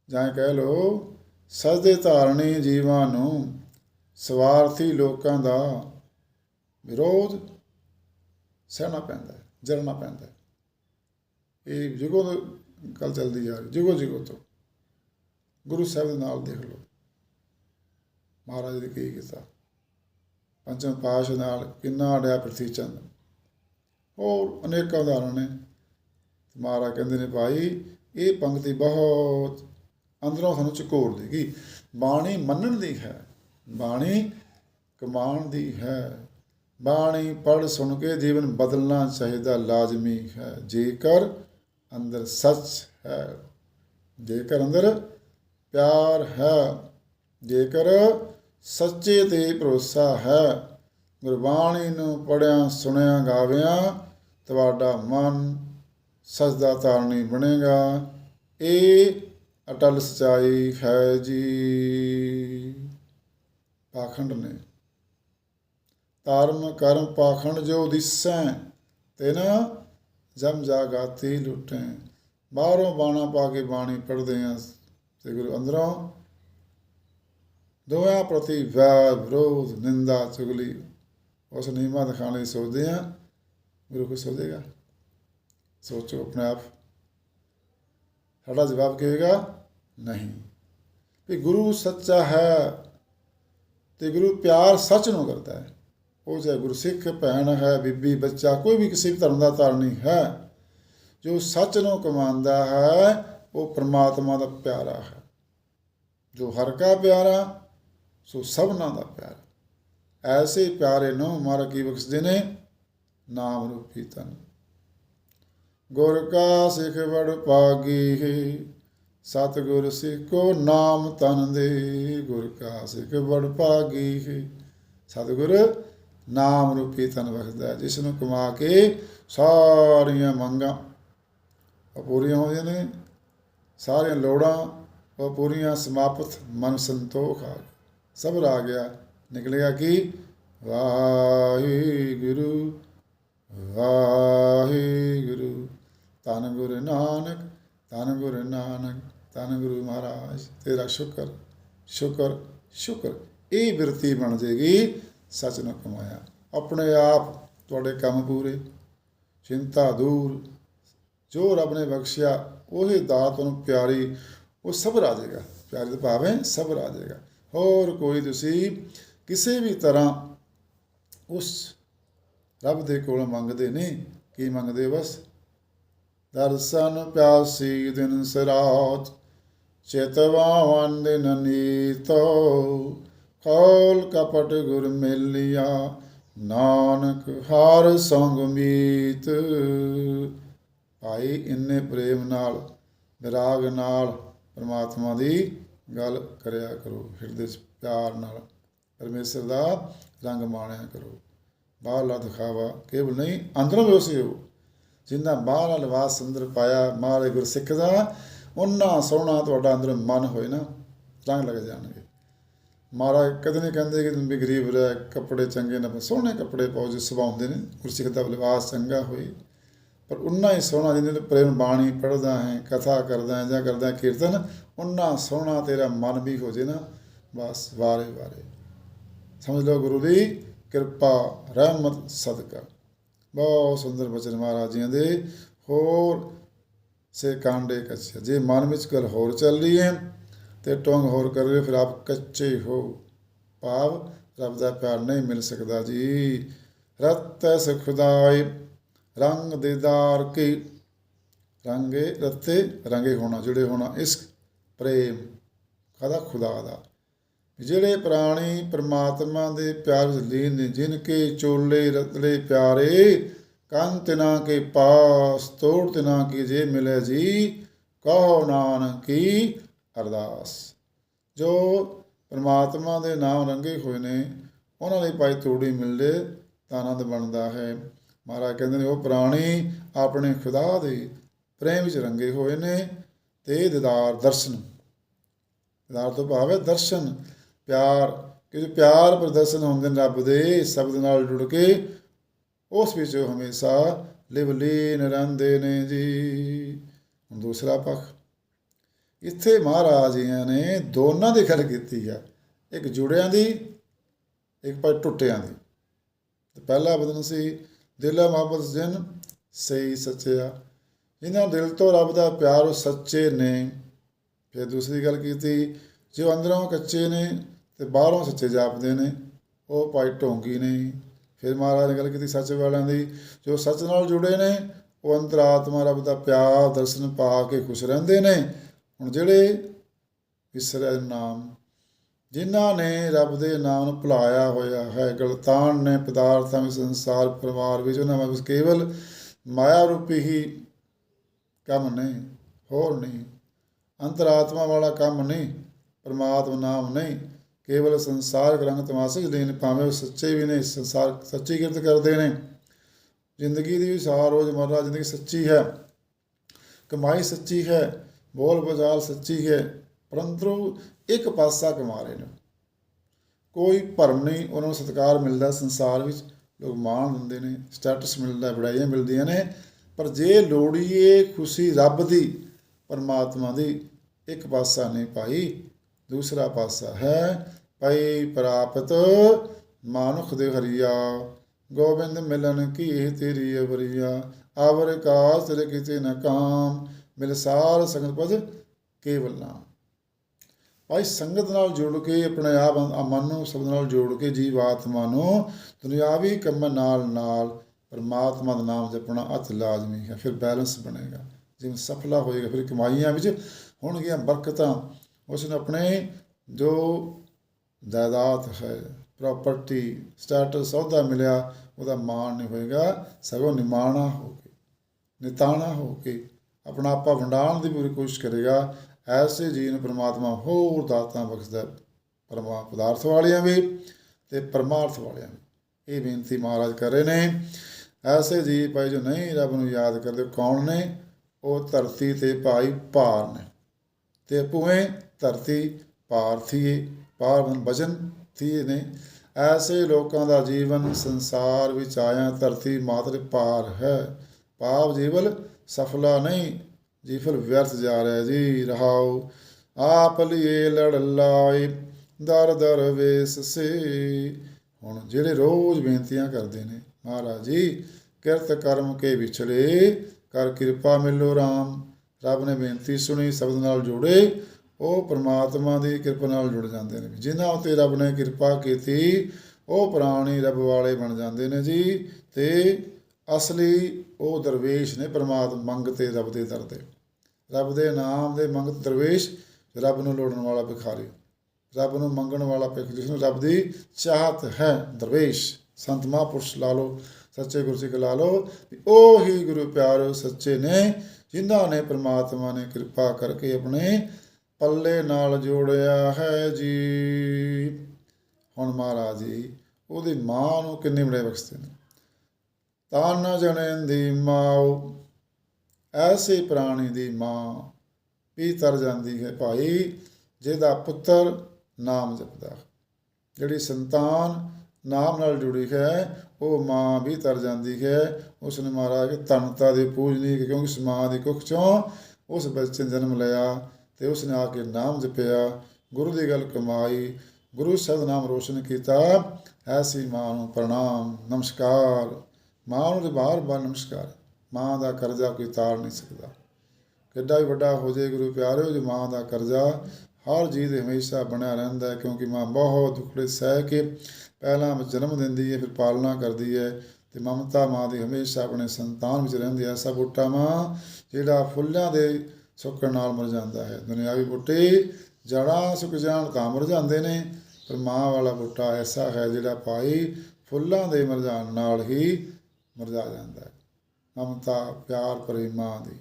ਜਾਂ ਕਹਿ ਲੋ ਸਜਦੇ ਧਾਰਨੀ ਜੀਵਾਂ ਨੂੰ ਸਵਾਰਥੀ ਲੋਕਾਂ ਦਾ ਵਿਰੋਧ ਸਹਿਣਾ ਪੈਂਦਾ ਜਲਣਾ ਪੈਂਦਾ ਇਹ ਜੁਗੋ ਤੋਂ ਗੱਲ ਚੱਲਦੀ ਜਾ ਰਹੀ, ਜੁਗੋ ਜੁਗੋ ਤੋਂ। ਗੁਰੂ ਸਾਹਿਬ ਦੇ ਨਾਲ ਦੇਖ ਲਓ। ਮਹਾਰਾਜ ਨੇ ਕੀ ਕੀਤਾ? ਪੰਚਮ ਪਾਸ਼ ਨਾਲ ਕਿੰਨਾ ਅੜਿਆ ਪ੍ਰਿਥੀ ਚੰਦ। ਹੋਰ ਅਨੇਕਾਂ ਉਦਾਹਰਣ ਨੇ। ਮਹਾਰਾਜ ਕਹਿੰਦੇ ਨੇ, ਭਾਈ, ਇਹ ਪੰਕਤੀ ਬਹੁਤ ਅੰਦਰੋਂ ਸਾਨੂੰ ਝਕੋਰ ਦੇਗੀ। ਬਾਣੀ ਮੰਨਣ ਦੀ ਹੈ। ਬਾਣੀ ਕਮਾਉਣ ਦੀ ਹੈ। ਬਾਣੀ ਪੜ ਸੁਣ ਕੇ ਜੀਵਨ ਬਦਲਣਾ ਚਾਹੀਦਾ, ਲਾਜ਼ਮੀ ਹੈ। ਜੇਕਰ ਅੰਦਰ ਸੱਚ ਹੈ, ਜੇਕਰ ਅੰਦਰ ਪਿਆਰ ਹੈ, ਜੇਕਰ ਸੱਚੇ ਤੇ ਭਰੋਸਾ ਹੈ, ਗੁਰਬਾਣੀ ਨੂੰ ਪੜਿਆ ਸੁਣਿਆ, ਗਾਵਿਆ, ਤੁਹਾਡਾ ਮਨ ਸਜਦਾ ਤਾਰਨੀ ਬਣੇਗਾ। ਇਹ ਅਟਲ ਸਚਾਈ ਹੈ ਜੀ। ਪਾਖੰਡ ਨੇ। ਧਰਮ ਕਰਮ ਪਾਖੰਡ ਜੋ ਦਿਸੈ ਤੇ ਜਮ ਜਾਗਾਤੀ ਲੁੱਟੇ। ਬਾਹਰੋਂ ਬਾਣਾ ਪਾ ਕੇ ਬਾਣੀ ਪੜ੍ਹਦੇ ਆ ਤੇ ਗੁਰੂ ਅੰਦਰੋਂ। ਦੋਹਾਂ ਪ੍ਰਤੀ ਵੈਰ, ਵਿਰੋਧ, ਨਿੰਦਾ, ਚੁਗਲੀ, ਉਸ ਨਿਯਮਾਂ ਦਿਖਾਉਣ ਲਈ ਸੋਚਦੇ ਆ। ਗੁਰੂ ਕੋ ਸੋਚੇਗਾ? ਸੋਚੋ ਆਪਣੇ ਆਪ। ਸਾਡਾ ਜਵਾਬ ਕੀ ਹੋਏਗਾ ਨਹੀਂ। ਵੀ ਗੁਰੂ ਸੱਚਾ ਹੈ ਤੇ ਗੁਰੂ ਪਿਆਰ ਸੱਚ ਨੂੰ ਕਰਦਾ ਹੈ। ਉਹ ਚਾਹੇ ਗੁਰਸਿੱਖ ਭੈਣ ਹੈ, ਬੀਬੀ, ਬੱਚਾ, ਕੋਈ ਵੀ ਕਿਸੇ ਵੀ ਧਰਮ ਦਾ ਧਾਰਨੀ ਹੈ, ਜੋ ਸੱਚ ਨੂੰ ਕਮਾਉਂਦਾ ਹੈ, ਉਹ ਪ੍ਰਮਾਤਮਾ ਦਾ ਪਿਆਰਾ ਹੈ। ਜੋ ਹਰ ਕਾ ਪਿਆਰਾ, ਸੋ ਸਭਨਾ ਦਾ ਪਿਆਰਾ। ਐਸੇ ਪਿਆਰੇ ਨੂੰ ਮਾਰਾ ਕੀ ਬਖਸ਼ਦੇ ਨੇ? ਨਾਮ ਰੂਪੀ ਤਨ ਗੁਰ ਕਾ ਸਿੱਖ ਵੜ ਪਾਗੀ ਸਤਿਗੁਰ ਸਿੱਖੋ ਨਾਮ ਤਨ ਦੇ, ਗੁਰ ਕਾ ਸਿੱਖ ਬੜ ਪਾਗੀ ਸਤਿਗੁਰ ਨਾਮ ਰੂਪੀ ਤਨ ਬਖਸ਼ਦਾ, ਜਿਸ ਨੂੰ ਕਮਾ ਕੇ ਸਾਰੀਆਂ ਮੰਗਾਂ ਉਹ ਪੂਰੀਆਂ ਹੁੰਦੀਆਂ ਨੇ। ਸਾਰੀਆਂ ਲੋੜਾਂ ਉਹ ਪੂਰੀਆਂ ਸਮਾਪਤ, ਮਨ ਸੰਤੋਖ ਆ ਗਿਆ। ਸਬਰ ਆ ਗਿਆ, ਨਿਕਲਿਆ ਕਿ? ਵਾਹਿਗੁਰੂ ਵਾਹਿਗੁਰੂ। ਧੰਨ ਗੁਰੂ ਨਾਨਕ, ਧੰਨ ਗੁਰੂ ਨਾਨਕ। ਧੰਨ ਗੁਰੂ ਮਹਾਰਾਜ, ਤੇਰਾ ਸ਼ੁਕਰ ਸ਼ੁਕਰ ਸ਼ੁਕਰ। ਇਹ ਬਿਰਤੀ ਬਣ ਜੇਗੀ, ਸੱਚ ਨੂੰ ਕਮਾਇਆ। ਆਪਣੇ ਆਪ ਤੁਹਾਡੇ ਕੰਮ ਪੂਰੇ, ਚਿੰਤਾ ਦੂਰ। ਜੋ ਰੱਬ ਨੇ ਬਖਸ਼ਿਆ, ਉਹੀ ਦਾਤ ਨੂੰ ਪਿਆਰੀ, ਉਹ ਸਬਰ ਆ ਜਾਏਗਾ ਪਿਆਰੀ ਦਾ ਭਾਵ ਹੈ ਸਬਰ ਆ ਜਾਏਗਾ ਹੋਰ ਕੋਈ ਤੁਸੀਂ ਕਿਸੇ ਵੀ ਤਰ੍ਹਾਂ ਉਸ ਰੱਬ ਦੇ ਕੋਲ ਮੰਗਦੇ ਨਹੀਂ, ਕੀ ਮੰਗਦੇ ਬਸ? ਦਰਸ਼ਨ ਪਿਆਸੀ ਦਿਨ ਸਰਾਤ ਚੇਤਵਾਵਨ ਦਿਨ ਨੀਤੋ, ਖੋਲ ਕਪਟ ਗੁਰ ਮਿਲਿਆ, ਨਾਨਕ ਹਰ ਸੰਗ ਮੀਤ। ਭਾਈ, ਇੰਨੇ ਪ੍ਰੇਮ ਨਾਲ, ਵਿਰਾਗ ਨਾਲ ਪਰਮਾਤਮਾ ਦੀ ਗੱਲ ਕਰਿਆ ਕਰੋ, ਹਿਰਦੇ 'ਚ ਪਿਆਰ ਨਾਲ। ਪਰਮੇਸ਼ਰ ਦਾ ਰੰਗ ਮਾਣਿਆ ਕਰੋ। ਬਾਹਰਲਾ ਦਿਖਾਵਾ ਕੇਵਲ ਨਹੀਂ, ਅੰਦਰੋਂ ਵੀ ਉਸੇ ਹੋ। ਜਿੰਨਾ ਬਾਹਰਲਾ ਲਿਬਾਸ ਸੁੰਦਰ ਪਾਇਆ ਮਹਾਰਾਜ ਗੁਰਸਿੱਖ ਦਾ ਉਹਨਾਂ ਸੋਹਣਾ ਤੁਹਾਡਾ ਅੰਦਰ ਮਨ ਹੋਏ ਨਾ ਰੰਗ ਲੱਗ ਜਾਣਗੇ। ਮਹਾਰਾਜ ਕਦੇ ਨਹੀਂ ਕਹਿੰਦੇ ਕਿ ਤੁਸੀਂ ਵੀ ਗਰੀਬ ਰਹਿ, ਕੱਪੜੇ ਚੰਗੇ ਨਾ ਸੋਹਣੇ ਕੱਪੜੇ ਪਾਓ ਜਿਸ ਸੁਭਾਉਂਦੇ ਨੇ। ਗੁਰਸਿੱਖ ਦਾ ਲਿਬਾਸ ਚੰਗਾ ਹੋਏ। ਪਰ ਉਨਾ ਹੀ ਸੋਹਣਾ ਜਿਹਦੇ ਨਾਲ ਪ੍ਰੇਮ ਬਾਣੀ ਪੜ੍ਹਦਾ ਹੈ, ਕਥਾ ਕਰਦਾ ਹੈ ਜਾਂ ਕਰਦਾ ਕੀਰਤਨ ਉਨਾ ਸੋਹਣਾ ਤੇਰਾ ਮਨ ਵੀ ਹੋ ਜੇ ਨਾ। ਬਸ ਵਾਰੇ ਵਾਰੇ। ਸਮਝ ਲਓ ਗੁਰੂ ਦੀ ਕਿਰਪਾ, ਰਹਿਮਤ, ਸਦਕਾ। ਬਹੁਤ ਸੁੰਦਰ ਬਚਨ ਮਹਾਰਾਜ ਜੀਆਂ ਦੇ। ਹੋਰ ਸੇ ਕਾਂਡੇ ਕੱਚੇ ਜੇ ਮਨ ਵਿੱਚ ਗੱਲ ਹੋਰ ਚੱਲ ਰਹੀ ਹੈ, ਤੇ ਟੋਂਗ ਹੋਰ ਕਰ ਫਿਰ ਆਪ ਕੱਚੇ ਹੋ ਭਾਵ ਰੱਬ ਦਾ ਪਿਆਰ ਨਹੀਂ ਮਿਲ ਸਕਦਾ ਜੀ। ਰਤ ਐਸ ਰੰਗ ਦੇਦਾਰ ਕੀ। ਰੰਗੇ ਰਤੇ, ਰੰਗੇ ਹੋਣਾ ਜਿਹੜੇ ਹੋਣਾ ਇਸ ਪ੍ਰੇਮ ਕਾਹਦਾ ਖੁਦਾ ਦਾ। ਜਿਹੜੇ ਪ੍ਰਾਣੀ ਪ੍ਰਮਾਤਮਾ ਦੇ ਪਿਆਰ ਵਿੱਚ ਲੀਨ ਨੇ, ਜਿਨ ਕੇ ਚੋਲੇ ਰਤਲੇ ਪਿਆਰੇ ਕੰਨ ਤਿਨਾ ਕੇ ਪਾਸ, ਤੋੜ ਤਿਨਾ ਕੀ ਜੇ ਮਿਲੇ ਜੀ, ਕਹੋ ਨਾਨਕੀ ਅਰਦਾਸ। ਜੋ ਪ੍ਰਮਾਤਮਾ ਦੇ ਨਾਮ ਰੰਗੇ ਹੋਏ ਨੇ, ਉਹਨਾਂ ਲਈ ਭਾਈ ਤੋੜੀ ਮਿਲਦੇ ਤਾਂ ਆਨੰਦ ਬਣਦਾ ਹੈ। ਮਹਾਰਾਜ ਕਹਿੰਦੇ ਨੇ, ਉਹ ਪ੍ਰਾਣੀ ਆਪਣੇ ਖੁਦਾ ਦੇ ਪ੍ਰੇਮ ਵਿੱਚ ਰੰਗੇ ਹੋਏ ਨੇ ਤੇ ਦੀਦਾਰ ਦਰਸ਼ਨ। ਦਿਦਾਰ ਤੋਂ ਭਾਵ ਹੈ ਦਰਸ਼ਨ, ਪਿਆਰ। ਕਿ ਪਿਆਰ ਪ੍ਰਦਰਸ਼ਨ ਹੁੰਦੇ ਨੇ ਰੱਬ ਦੇ, ਸ਼ਬਦ ਨਾਲ ਜੁੜ ਕੇ ਉਸ ਵਿੱਚ ਉਹ ਹਮੇਸ਼ਾ ਲਿਵ ਲੀਨ ਰਹਿੰਦੇ ਨੇ ਜੀ। ਹੁਣ ਦੂਸਰਾ ਪੱਖ। ਇੱਥੇ ਮਹਾਰਾਜ ਜੀਆਂ ਨੇ ਦੋਨਾਂ ਦੀ ਗੱਲ ਕੀਤੀ ਆ। ਇੱਕ ਜੁੜਿਆਂ ਦੀ, ਇੱਕ ਪਰ ਟੁੱਟਿਆਂ ਦੀ। ਤੇ ਪਹਿਲਾ ਬਦਨ ਸੀ ਦਿਲ ਮੁਹੱਬਤ ਜਿਨ ਸਹੀ ਸੱਚਿਆ। ਇਹਨਾਂ ਦਿਲ ਤੋਂ ਰੱਬ ਦਾ ਪਿਆਰ ਉਹ ਸੱਚੇ ਨੇ। ਫਿਰ ਦੂਸਰੀ ਗੱਲ ਕੀਤੀ, ਜੋ ਅੰਦਰੋਂ ਕੱਚੇ ਨੇ ਤੇ ਬਾਹਰੋਂ ਸੱਚੇ ਜਾਪਦੇ ਨੇ, ਉਹ ਭਾਈ ਢੋਂਗੀ ਨੇ ਫਿਰ ਮਹਾਰਾਜ ਨੇ ਗੱਲ ਕੀਤੀ ਸੱਚ ਵਾਲਿਆਂ ਦੀ, ਜੋ ਸੱਚ ਨਾਲ ਜੁੜੇ ਨੇ, ਉਹ ਅੰਤਰਾਤਮਾ ਰੱਬ ਦਾ ਪਿਆਰ, ਦਰਸ਼ਨ ਪਾ ਕੇ ਖੁਸ਼ ਰਹਿੰਦੇ ਨੇ। ਹੁਣ ਜਿਹੜੇ ਵਿਸਰਿਆ ਨਾਮ, ਜਿਨ੍ਹਾਂ ਨੇ ਰੱਬ ਦੇ ਨਾਮ ਨੂੰ ਭੁਲਾਇਆ ਹੋਇਆ ਹੈ, ਗਲਤਾਨ ਨੇ ਪਦਾਰਥਾਂ ਵਿੱਚ, ਸੰਸਾਰ, ਪਰਿਵਾਰ ਵਿੱਚ, ਉਹਨਾਂ ਵਿੱਚ ਕੇਵਲ ਮਾਇਆ ਰੂਪੀ ਹੀ ਕੰਮ ਨਹੀਂ, ਹੋਰ ਨਹੀਂ। ਅੰਤਰਾਤਮਾ ਵਾਲਾ ਕੰਮ ਨਹੀਂ, ਪਰਮਾਤਮਾ ਨਾਮ ਨਹੀਂ। ਕੇਵਲ ਸੰਸਾਰ ਰੰਗ ਤਮਾਸ਼ੇ ਲੈਣ ਭਾਵੇਂ ਉਹ ਸੱਚੇ ਵੀ ਨੇ ਸੰਸਾਰ ਸੱਚੀ ਕਿਰਤ ਕਰਦੇ ਨੇ। ਜ਼ਿੰਦਗੀ ਦੀ ਵੀ ਸਾਰ ਰੋਜ਼ ਮਰਰਾ ਜ਼ਿੰਦਗੀ ਸੱਚੀ ਹੈ। ਕਮਾਈ ਸੱਚੀ ਹੈ, ਬੋਲ ਬਜਾਲ ਸੱਚੀ ਹੈ, ਪਰੰਤੂ ਇੱਕ ਪਾਸਾ ਕਮਾ ਰਹੇ ਨੇ। ਕੋਈ ਭਰਮ ਨਹੀਂ, ਉਹਨਾਂ ਨੂੰ ਸਤਿਕਾਰ ਮਿਲਦਾ ਸੰਸਾਰ ਵਿੱਚ। ਲੋਕ ਮਾਣ ਦਿੰਦੇ ਨੇ ਸਟੇਟਸ ਮਿਲਦਾ ਬੜਾਈਆਂ ਮਿਲਦੀਆਂ ਨੇ। ਪਰ ਜੇ ਲੋੜੀਏ ਖੁਸ਼ੀ ਰੱਬ ਦੀ, ਪਰਮਾਤਮਾ ਦੀ, ਇੱਕ ਪਾਸਾ ਨਹੀਂ ਪਾਈ ਦੂਸਰਾ ਪਾਸਾ ਹੈ ਪਈ ਪ੍ਰਾਪਤ ਮਾਨੁਖ ਦੇ ਹਰੀਆ। ਗੋਬਿੰਦ ਮਿਲਨ ਕੀ ਤੇਰੀ ਅਵਰੀਆ। ਆਵਰ ਕਾਸ ਤੇਰੇ ਕਿਤੇ ਨਾ ਕਾਮ। ਮਿਲ ਸਾਰ ਸੰਗਤ ਪਦ ਕੇਵਲ ਨਾਮ। ਭਾਈ ਸੰਗਤ ਨਾਲ ਜੁੜ ਕੇ ਆਪਣੇ ਆਪ ਮਨ ਨੂੰ ਸ਼ਬਦ ਨਾਲ ਜੋੜ ਕੇ ਜੀਵ ਆਤਮਾ ਨੂੰ ਦੁਨਿਆਵੀ ਕੰਮਾਂ ਨਾਲ ਨਾਲ ਪਰਮਾਤਮਾ ਦਾ ਨਾਮ ਜਪਣਾ ਅਤ ਲਾਜ਼ਮੀ ਹੈ, ਫਿਰ ਬੈਲੈਂਸ ਬਣੇਗਾ। ਜਿਵੇਂ ਸਫਲਾ ਹੋਏਗਾ, ਫਿਰ ਕਮਾਈਆਂ ਵਿੱਚ ਹੋਣਗੀਆਂ ਬਰਕਤਾਂ। ਉਸ ਨੂੰ ਆਪਣੇ ਜੋ ਜਾਇਦਾਦ ਹੈ ਪ੍ਰਾਪਰਟੀ ਸਟੇਟਸ ਸੌਦਾ ਮਿਲਿਆ, ਉਹਦਾ ਮਾਣ ਨਹੀਂ ਹੋਏਗਾ, ਸਗੋਂ ਨਿਮਾਣਾ ਹੋ ਕੇ, ਨਿਤਾਣਾ ਹੋ ਕੇ ਆਪਣਾ ਆਪਾ ਵੰਡਾਉਣ ਦੀ ਪੂਰੀ ਕੋਸ਼ਿਸ਼ ਕਰੇਗਾ। ਐਸੇ ਜੀਵ ਨੂੰ ਪ੍ਰਮਾਤਮਾ ਹੋਰ ਦਾਤਾਂ ਬਖਸ਼ਦਾ ਪਰਮਾ ਪਦਾਰਥ ਵਾਲਿਆਂ ਵੀ ਤੇ ਪਰਮਾਰਥ ਵਾਲਿਆਂ ਵੀ। ਇਹ ਬੇਨਤੀ ਮਹਾਰਾਜ ਕਰ ਰਹੇ ਨੇ। ਐਸੇ ਜੀ ਭਾਈ ਜੋ ਨਹੀਂ, ਰੱਬ ਨੂੰ ਯਾਦ ਕਰਦੇ, ਕੌਣ ਨੇ? ਉਹ ਧਰਤੀ ਤੇ ਭਾਈ ਭਾਰ ਨੇ। ਤੇ ਭੂਏ ਧਰਤੀ ਪਾਰ ਥੀਏ ਪਾਰ ਵਜਨ ਥੀਏ ਨੇ। ਐਸੇ ਲੋਕਾਂ ਦਾ ਜੀਵਨ ਸੰਸਾਰ ਵਿੱਚ ਆਇਆ ਧਰਤੀ ਮਾਤਰ ਪਾਰ ਹੈ। ਪਾਪ ਜੀਵਲ ਸਫਲਾ ਨਹੀਂ, ਜੀਵਲ ਵਿਅਰਥ ਜਾ ਰਿਹਾ ਜੀ, ਰਹਾਉ। ਆਪ ਲਿਏ ਲੜ ਲਾਏ, ਦਰ ਦਰ ਵੇਸ ਸੇ। ਹੁਣ ਜਿਹੜੇ ਰੋਜ਼ ਬੇਨਤੀਆਂ ਕਰਦੇ ਨੇ, ਮਹਾਰਾਜ ਜੀ, ਕਿਰਤ ਕਰਮ ਕੇ ਵਿਛੜੇ, ਕਰ ਕਿਰਪਾ ਮਿਲੋ RAM ਰੱਬ ਨੇ ਬੇਨਤੀ ਸੁਣੀ, ਸ਼ਬਦ ਨਾਲ ਜੋੜੇ, ਉਹ ਪ੍ਰਮਾਤਮਾ ਦੀ ਕਿਰਪਾ ਨਾਲ ਜੁੜ ਜਾਂਦੇ ਨੇ। ਜਿਨ੍ਹਾਂ ਉਤੇ ਰੱਬ ਨੇ ਕਿਰਪਾ ਕੀਤੀ, ਉਹ ਪ੍ਰਾਣੀ ਰੱਬ ਵਾਲੇ ਬਣ ਜਾਂਦੇ ਨੇ ਜੀ ਤੇ ਅਸਲੀ ਉਹ ਦਰਵੇਸ਼ ਨੇ ਪ੍ਰਮਾਤਮਾ ਮੰਗਤੇ ਰੱਬ ਦੇ ਦਰ ਤੇ। ਰੱਬ ਦੇ ਨਾਮ ਦੇ ਮੰਗਤ ਦਰਵੇਸ਼ ਰੱਬ ਨੂੰ ਲੋੜਨ ਵਾਲਾ ਭਿਖਾਰੀ। ਰੱਬ ਨੂੰ ਮੰਗਣ ਵਾਲਾ ਭਿਖ ਜਿਸ ਨੂੰ ਰੱਬ ਦੀ ਚਾਹਤ ਹੈ, ਦਰਵੇਸ਼, ਸੰਤ ਮਹਾਂਪੁਰਸ਼ ਲਾ ਲਓ, ਸੱਚੇ ਗੁਰੂ ਸਿੱਖ ਲਾ ਲਓ, ਵੀ ਉਹ ਹੀ ਗੁਰੂ ਪਿਆਰੋ ਸੱਚੇ ਨੇ ਜਿਨ੍ਹਾਂ ਨੇ ਪ੍ਰਮਾਤਮਾ ਨੇ ਕਿਰਪਾ ਕਰਕੇ ਆਪਣੇ ਪੱਲੇ ਨਾਲ ਜੋੜਿਆ ਹੈ ਜੀ। ਹੁਣ ਮਹਾਰਾਜ ਜੀ, ਉਹਦੀ ਮਾਂ ਨੂੰ ਕਿੰਨੇ ਬੜੇ ਬਖਸ਼ਦੇ ਨੇ। ਤਨ ਜਣਨ ਦੀ ਮਾਂ ਐਸੇ ਪ੍ਰਾਣੀ ਦੀ ਮਾਂ ਵੀ ਤਰ ਜਾਂਦੀ ਹੈ ਭਾਈ, ਜਿਹਦਾ ਪੁੱਤਰ ਨਾਮ ਜਪਦਾ। ਜਿਹੜੀ ਸੰਤਾਨ ਨਾਮ ਨਾਲ ਜੁੜੀ ਹੈ, ਉਹ ਮਾਂ ਵੀ ਤਰ ਜਾਂਦੀ ਹੈ। ਉਸ ਨੇ ਮਹਾਰਾਜ ਤਨਤਾ ਦੀ ਪੂਜਨੀ ਕਿਉਂਕਿ ਉਸ ਮਾਂ ਦੀ ਕੁੱਖ ਚੋਂ ਉਸ ਬੱਚੇ ਨੇ ਜਨਮ ਲਿਆ ਤੇ ਉਸ ਨੇ ਆ ਕੇ ਨਾਮ ਜਪਿਆ। ਗੁਰੂ ਦੀ ਗੱਲ ਕਮਾਈ, ਗੁਰੂ ਸਦ ਨਾਮ ਰੋਸ਼ਨ ਕੀਤਾ। ਐਸੀ ਮਾਂ ਨੂੰ ਪ੍ਰਣਾਮ, ਨਮਸਕਾਰ। ਮਾਂ ਨੂੰ ਤੇ ਬਾਹਰ ਬਾਰ ਨਮਸਕਾਰ। ਮਾਂ ਦਾ ਕਰਜ਼ਾ ਕੋਈ ਤਾਰ ਨਹੀਂ ਸਕਦਾ। ਕਿੱਡਾ ਵੀ ਵੱਡਾ ਹੋ ਜਾਏ ਗੁਰੂ ਪਿਆਰਿਓ, ਜੇ ਮਾਂ ਦਾ ਕਰਜ਼ਾ ਹਰ ਜੀਵ ਦੇ ਹਮੇਸ਼ਾ ਬਣਿਆ ਰਹਿੰਦਾ ਹੈ, ਕਿਉਂਕਿ ਮਾਂ ਬਹੁਤ ਦੁੱਖੜੇ ਸਹਿ ਕੇ ਪਹਿਲਾਂ ਜਨਮ ਦਿੰਦੀ ਹੈ, ਫਿਰ ਪਾਲਣਾ ਕਰਦੀ ਹੈ ਤੇ ਮਮਤਾ ਮਾਂ ਦੀ ਹਮੇਸ਼ਾ ਆਪਣੇ ਸੰਤਾਨ ਵਿੱਚ ਰਹਿੰਦੀ ਹੈ। ਐਸਾ ਬੂਟਾ ਮਾਂ ਜਿਹੜਾ ਫੁੱਲਾਂ ਦੇ ਸੁੱਕਣ ਨਾਲ ਮਰ ਜਾਂਦਾ ਹੈ। ਦੁਨਿਆਵੀ ਬੂਟੇ ਜੜਾਂ ਸੁੱਕ ਜਾਣ ਤਾਂ ਮਰ ਜਾਂਦੇ ਨੇ, ਪਰ ਮਾਂ ਵਾਲਾ ਬੂਟਾ ਐਸਾ ਹੈ ਜਿਹੜਾ ਪਾਈ ਫੁੱਲਾਂ ਦੇ ਮਰਜਾਣ ਨਾਲ ਹੀ ਮਰਜਾ ਜਾਂਦਾ ਹੈ। ਮਮਤਾ ਪਿਆਰ ਭਰੀ ਮਾਂ ਦੀ।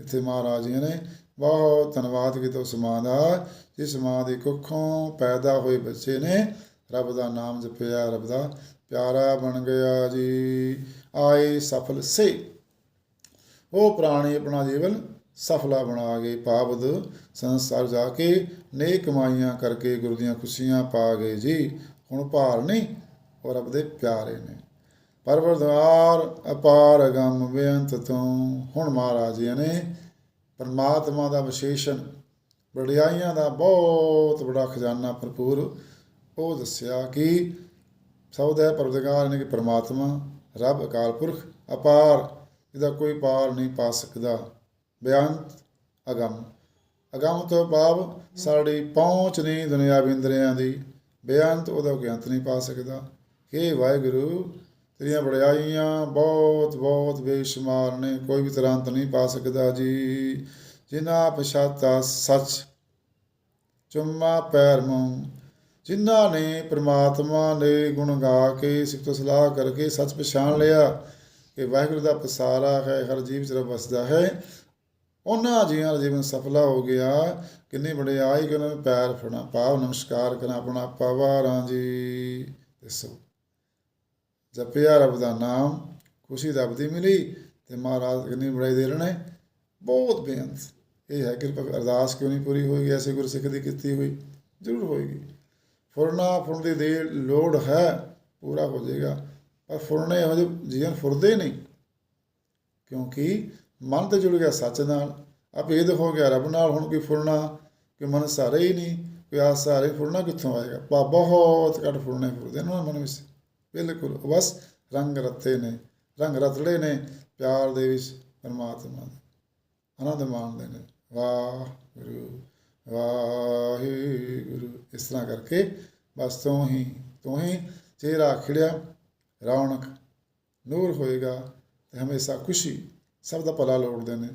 ਇੱਥੇ ਮਹਾਰਾਜ ਜੀ ਨੇ ਬਹੁਤ ਧੰਨਵਾਦ ਕੀਤਾ ਉਸ ਮਾਂ ਦਾ, ਜਿਸ ਮਾਂ ਦੀ ਕੁੱਖੋਂ ਪੈਦਾ ਹੋਏ ਬੱਚੇ ਨੇ ਰੱਬ ਦਾ ਨਾਮ ਜਪਿਆ, ਰੱਬ ਦਾ ਪਿਆਰਾ ਬਣ ਗਿਆ ਜੀ। ਆਏ ਸਫਲ ਸੇ। ਉਹ ਪ੍ਰਾਣੀ ਆਪਣਾ ਜੀਵਨ ਸਫਲਾ ਬਣਾ ਗਏ ਪਾਵਦ ਸੰਸਾਰ ਜਾ ਕੇ ਨੇਕ ਕਮਾਈਆਂ ਕਰਕੇ ਗੁਰੂ ਦੀਆਂ ਖੁਸ਼ੀਆਂ ਪਾ ਗਏ ਜੀ। ਹੁਣ ਭਾਰ ਨਹੀਂ, ਉਹ ਰੱਬ ਦੇ ਪਿਆਰੇ ਨੇ। ਪਰਵਰਦਾਰ ਅਪਾਰ ਗਮ ਬੇਅੰਤ ਤੋਂ ਹੁਣ ਮਹਾਰਾਜ ਜੀ ਨੇ ਪਰਮਾਤਮਾ ਦਾ ਵਿਸ਼ੇਸ਼ਣ, ਵਡਿਆਈਆਂ ਦਾ ਬਹੁਤ ਬੜਾ ਖਜ਼ਾਨਾ ਭਰਪੂਰ ਉਹ ਦੱਸਿਆ ਕਿ ਸਭ ਦਾ ਪਰਵਦਗਾਰ ਨੇ ਕਿ ਪਰਮਾਤਮਾ, ਰੱਬ, ਅਕਾਲ ਪੁਰਖ ਅਪਾਰ, ਇਹਦਾ ਕੋਈ ਪਾਰ ਨਹੀਂ ਪਾ ਸਕਦਾ। ਬੇਅੰਤ ਅਗੰਮ। ਅਗੰਮ ਤੋਂ ਭਾਵ ਸਾਡੀ ਪਹੁੰਚ ਨਹੀਂ ਦੁਨਿਆਵੀ ਇੰਦਰੀਆਂ ਦੀ। ਬੇਅੰਤ ਉਹਦਾ ਗਿਆਨਤ ਨਹੀਂ ਪਾ ਸਕਦਾ। ਹੇ ਵਾਹਿਗੁਰੂ, ਤੇਰੀਆਂ ਬੜਾਈਆਂ ਬਹੁਤ ਬਹੁਤ ਬੇਸ਼ੁਮਾਰ ਨੇ, ਕੋਈ ਵੀ ਤਰ੍ਹਾਂ ਨਹੀਂ ਪਾ ਸਕਦਾ ਜੀ। ਜਿਨ੍ਹਾਂ ਪਛਾਤਾ ਸੱਚ, ਚੁੰਮਾ ਪੈਰ ਮੂੰ ਜਿਨ੍ਹਾਂ ਨੇ ਪ੍ਰਮਾਤਮਾ ਦੇ ਗੁਣ ਗਾ ਕੇ, ਸਿਫਤ ਸਲਾਹ ਕਰਕੇ ਸੱਚ ਪਛਾਣ ਲਿਆ ਕਿ ਵਾਹਿਗੁਰੂ ਦਾ ਪਸਾਰਾ ਹੈ, ਹਰ ਜੀਵ ਚ ਵਸਦਾ ਹੈ। ਉਹਨਾਂ ਜੀਆਂ ਦਾ ਜੀਵਨ ਸਫਲਾ ਹੋ ਗਿਆ, ਕਿੰਨੀ ਵਡਿਆਈ ਕਿ ਉਹਨਾਂ ਨੂੰ ਪੈਰ ਫੜਨਾ ਪਾਵ ਨਮਸਕਾਰ ਕਰਨਾ ਆਪਣਾ ਪਵਾਰਾਂ ਜੀ। ਦੱਸੋ। ਜਪਿਆ ਰੱਬ ਦਾ ਨਾਮ, ਖੁਸ਼ੀ ਰੱਬ ਦੀ ਮਿਲੀ ਤੇ ਮਹਾਰਾਜ ਕਿੰਨੀ ਬੜਾਈ ਦੇ ਰਹੇ ਬਹੁਤ ਬੇਅੰਤ। ਇਹ ਹੈ ਕਿਰਪਾ ਅਰਦਾਸ ਕਿਉਂ ਨਹੀਂ ਪੂਰੀ ਹੋਏਗੀ ਐਸੇ ਗੁਰਸਿੱਖ ਦੀ ਕੀਤੀ ਹੋਈ, ਜ਼ਰੂਰ ਹੋਏਗੀ। ਫੁਰਨਾ ਫੁਰਨ ਦੀ ਦੇ ਲੋੜ ਹੈ, ਪੂਰਾ ਹੋ ਜਾਏਗਾ। ਪਰ ਫੁਰਨੇ ਇਹੋ ਜਿਹੇ ਜੀਵਨ ਫੁਰਦੇ ਨਹੀਂ, ਕਿਉਂਕਿ ਮਨ ਤੇ ਜੁੜ ਗਿਆ ਸੱਚ ਨਾਲ। ਆ ਭੇਦ ਹੋ ਗਿਆ ਰੱਬ ਨਾਲ ਹੁਣ ਕੋਈ ਫੁਰਨਾ ਕਿ ਮਨ ਸਾਰੇ ਹੀ ਨਹੀਂ, ਕੋਈ ਆਸ ਸਾਰੇ ਫੁਰਨਾ ਕਿੱਥੋਂ ਆਏਗਾ? ਪਾ ਬਹੁਤ ਘੱਟ ਫੁਰਨੇ ਫੁਰਦੇ ਨੇ ਮਨ ਵਿੱਚ। ਬਿਲਕੁਲ ਉਹ ਬਸ ਰੰਗ ਰੱਤੇ ਨੇ, ਰੰਗ ਰਤੜੇ ਨੇ, ਪਿਆਰ ਦੇ ਵਿੱਚ ਪਰਮਾਤਮਾ ਦੇ, ਆਨੰਦ ਮਾਣਦੇ ਨੇ। ਵਾਹਿਗੁਰੂ ਵਾਹਿਗੁਰੂ। ਇਸ ਤਰ੍ਹਾਂ ਕਰਕੇ ਬਸ ਤੋਂ ਹੀ ਤੋਂ ਹੀ ਚਿਹਰਾ ਖਿੜਿਆ, ਰੌਣਕ ਨੂਰ ਹੋਏਗਾ ਤੇ ਹਮੇਸ਼ਾ ਖੁਸ਼ੀ ਸਭ ਦਾ ਭਲਾ ਲੋੜਦੇ ਨੇ।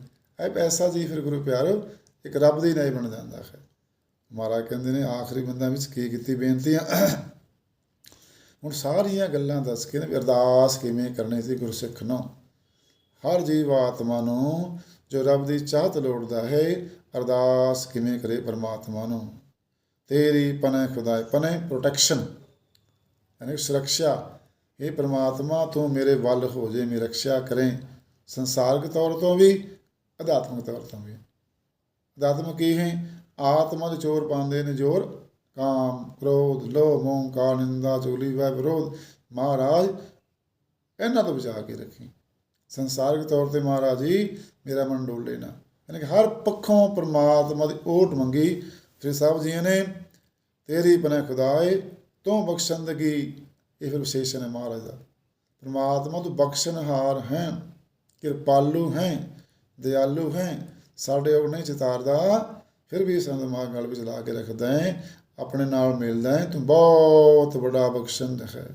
ਇਹ ਐਸਾ ਜੀ ਫਿਰ ਗੁਰੂ ਪਿਆਰੋ, ਇੱਕ ਰੱਬ ਦੀ ਨਹੀਂ ਬਣ ਜਾਂਦਾ ਹੈ। ਮਹਾਰਾਜ ਕਹਿੰਦੇ ਨੇ, ਆਖਰੀ ਬੰਦਾਂ ਵਿੱਚ ਕੀ ਕੀਤੀ ਬੇਨਤੀਆਂ? ਹੁਣ ਸਾਰੀਆਂ ਗੱਲਾਂ ਦੱਸ ਕੇ ਨੇ ਵੀ ਅਰਦਾਸ ਕਿਵੇਂ ਕਰਨੀ ਸੀ ਗੁਰਸਿੱਖ ਨੂੰ। ਹਰ ਜੀਵ ਆਤਮਾ ਨੂੰ ਜੋ ਰੱਬ ਦੀ ਚਾਹਤ ਲੋੜਦਾ ਹੈ, ਅਰਦਾਸ ਕਿਵੇਂ ਕਰੇ ਪਰਮਾਤਮਾ ਨੂੰ? ਤੇਰੀ ਪਨੇ ਖੁਦਾਏ ਪਨੇ ਪ੍ਰੋਟੈਕਸ਼ਨ ਯਾਨੀ ਸੁਰੱਖਿਆ। ਇਹ ਪ੍ਰਮਾਤਮਾ, ਤੂੰ ਮੇਰੇ ਵੱਲ ਹੋ ਜੇ, ਮੇਰੀ ਰੱਖਿਆ ਕਰੇ। ਸੰਸਾਰਿਕ ਤੌਰ ਤੋਂ ਵੀ, ਅਧਿਆਤਮਿਕ ਤੌਰ ਤੋਂ ਵੀ। ਅਧਾਤਮਿਕ ਕੀ ਹੈ? ਆਤਮਾ ਦੇ ਚੋਰ ਪਾਉਂਦੇ ਨੇ ਜੋਰ। ਕਾਮ, ਕ੍ਰੋਧ, ਲੋਭ ਮੋਹ ਕਾਲ ਨਿੰਦਾ ਚੁਗਲੀ ਵੈ ਵਿਰੋਧ। ਮਹਾਰਾਜ, ਇਹਨਾਂ ਤੋਂ ਬਚਾ ਕੇ ਰੱਖੀ। ਸੰਸਾਰਿਕ ਤੌਰ ਤੇ ਮਹਾਰਾਜ ਜੀ, ਮੇਰਾ ਮਨ ਡੋਲੇ ਨਾ। ਯਾਨੀ ਕਿ ਹਰ ਪੱਖੋਂ ਪਰਮਾਤਮਾ ਦੀ ਓਟ ਮੰਗੀ। ਸ੍ਰੀ ਸਾਹਿਬ ਜੀ ਨੇ, ਤੇਰੀ ਬਨੇ ਖੁਦਾਏ, ਤੂੰ ਬਖਸ਼ੰਦਗੀ ਇਹ ਫਿਰ ਵਿਸ਼ੇਸ਼ਣ ਹੈ ਮਹਾਰਾਜ ਦਾ। ਪ੍ਰਮਾਤਮਾ ਤੂੰ ਬਖਸ਼ਣਹਾਰ ਹੈ, ਕਿਰਪਾਲੂ ਹੈ, ਦਿਆਲੂ ਹੈ, ਸਾਡੇ ਉਹ ਨਹੀਂ ਚਿਤਾਰਦਾ, ਫਿਰ ਵੀ ਸਾਨੂੰ ਦਿਮਾਗ ਗੱਲ ਵਿੱਚ ਲਾ ਕੇ ਰੱਖਦਾ ਹੈ, ਆਪਣੇ ਨਾਲ ਮਿਲਦਾ ਹੈ, ਤੂੰ ਬਹੁਤ ਵੱਡਾ ਬਖਸ਼ੰਦ ਹੈ।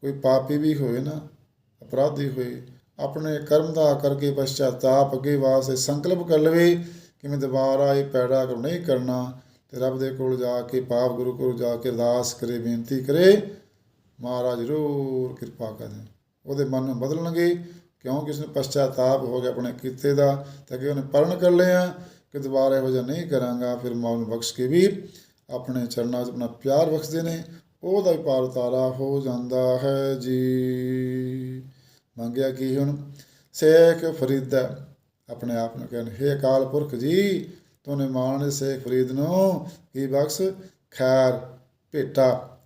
ਕੋਈ ਪਾਪੀ ਵੀ ਹੋਏ ਨਾ, ਅਪਰਾਧੀ ਹੋਏ, ਆਪਣੇ ਕਰਮ ਦਾ ਕਰਕੇ ਪਛਤਾਤਾਪ ਅੱਗੇ ਵਾਸਤੇ ਸੰਕਲਪ ਕਰ ਲਵੇ ਕਿ ਮੈਂ ਦੁਬਾਰਾ ਇਹ ਪੈੜਾ ਕਰੋ ਨਹੀਂ ਕਰਨਾ, ਤੇ ਰੱਬ ਦੇ ਕੋਲ ਜਾ ਕੇ, ਪਾਪ ਗੁਰੂ ਕੋਲ ਜਾ ਕੇ ਅਰਦਾਸ ਕਰੇ, ਬੇਨਤੀ ਕਰੇ, ਮਹਾਰਾਜ ਜ਼ਰੂਰ ਕਿਰਪਾ ਕਰੇ ਉਹਦੇ ਮਨ ਨੂੰ ਬਦਲਣਗੇ ਕਿਉਂਕਿ ਉਸਨੇ ਪਛਤਾਤਾਪ ਹੋ ਗਿਆ ਆਪਣੇ ਕੀਤੇ ਦਾ, ਤਾਂ ਅੱਗੇ ਉਹਨੇ ਪਰਨ ਕਰ ਲਿਆ ਕਿ ਦੁਬਾਰਾ ਇਹੋ ਜਿਹਾ ਨਹੀਂ ਕਰਾਂਗਾ, ਫਿਰ ਮਾਂ ਨੂੰ ਬਖਸ਼ ਕੇ ਵੀ ਆਪਣੇ ਚਰਨਾਂ 'ਚ ਆਪਣਾ ਪਿਆਰ ਬਖਸ਼ਦੇ ਨੇ, ਉਹਦਾ ਵੀ ਪਾਰ ਉਤਾਰਾ ਹੋ ਜਾਂਦਾ ਹੈ ਜੀ। ਮੰਗਿਆ ਕੀ ਹੁਣ? ਸੇਖ ਫਰੀਦਾ। ਆਪਣੇ ਆਪ ਨੂੰ ਕਹਿਣ, ਹੇ ਅਕਾਲ ਪੁਰਖ ਜੀ, ਤੂੰ ਮਾਣ ਸੇਖ ਫਰੀਦ ਨੂੰ ਕੀ ਬਖਸ਼? ਖੈਰ, ਭੇਟਾ,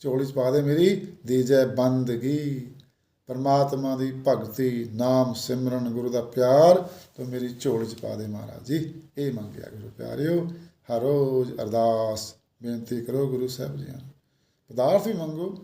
ਝੋਲੀ ਚ ਪਾ ਦੇ ਮੇਰੀ, ਦੀਜੈ ਬੰਦਗੀ। ਪਰਮਾਤਮਾ ਦੀ ਭਗਤੀ, ਨਾਮ ਸਿਮਰਨ, ਗੁਰੂ ਦਾ ਪਿਆਰ, ਤੂੰ ਮੇਰੀ ਝੋਲੀ ਚ ਪਾ ਦੇ ਮਹਾਰਾਜ ਜੀ। ਇਹ ਮੰਗਿਆ ਗੁਰੂ ਪਿਆਰਿਓ, ਹਰ ਰੋਜ਼ ਅਰਦਾਸ, ਬੇਨਤੀ ਕਰੋ ਗੁਰੂ ਸਾਹਿਬ ਜੀ ਨੂੰ। ਪਦਾਰਥ ਵੀ ਮੰਗੋ,